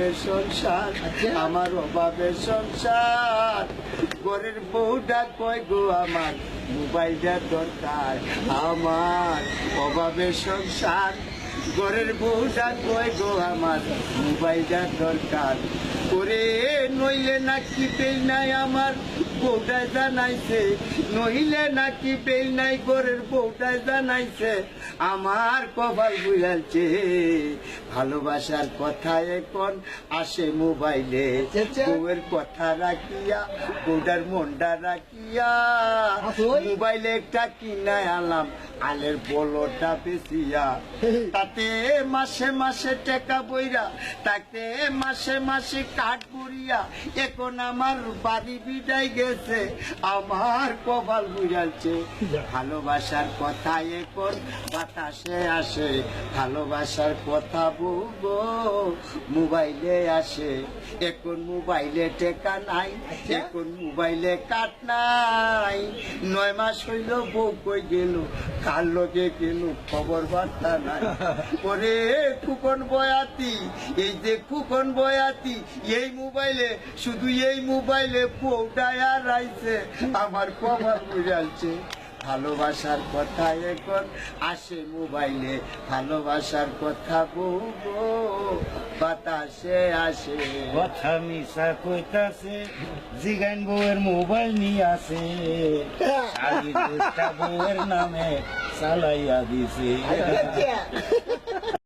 অভাবের সংসার, আমার অভাবের সংসার। ঘরের বউটা কয়, গো আমার মোবাইলটা দরকার, আমার অভাবের সংসার। ঘরের বউটা কয়, গো আমার মোবাইলটা দরকার। করে নইলে নাকি পেই নাই আমার বউটা জানাইছে নইলে নাকি পেই নাই ঘরের বউটা জানাইছে আমার কপাল বুঝালছে ভালোবাসার কথা এখন আসে মোবাইলে। বউয়ের কথা রাখিয়া বউটার মনটা রাখিয়া মোবাইলে একটা কিনায় আলাম আলের বলটা বেশিয়া তাতে মাসে মাসে টেকা বইরা তাতে মাসে মাসে কাঠ করিয়া এখন আমার বাড়ি বিদায় গেছে আমার কপাল বুঝাচ্ছে ভালোবাসার কথা এখন বাতাসে আসে ভালোবাসার কথা বলব মোবাইলে আসে। এখন মোবাইলে টেকা নাই এখন মোবাইলে কাট নাই। নয় মাস হইল বউ কই গেল কার লোকে গেল? খবর বার্তা নাই। ওরে কুকন বয়াতি, এই যে কুকন বয়াতি, এই মোবাইলে, শুধু এই মোবাইলে আর রাইছে, আমার কবর বুঝালছে ভালোবাসার কথা এখন আসে মোবাইলে ভালোবাসার কথা বলব। বাতাসে আসে। কথা মিশা কইতাছে জিগান বউয়ের মোবাইল নিয়ে আসে। শাড়ি বউয়ের নামে চালাইয়া দিছে।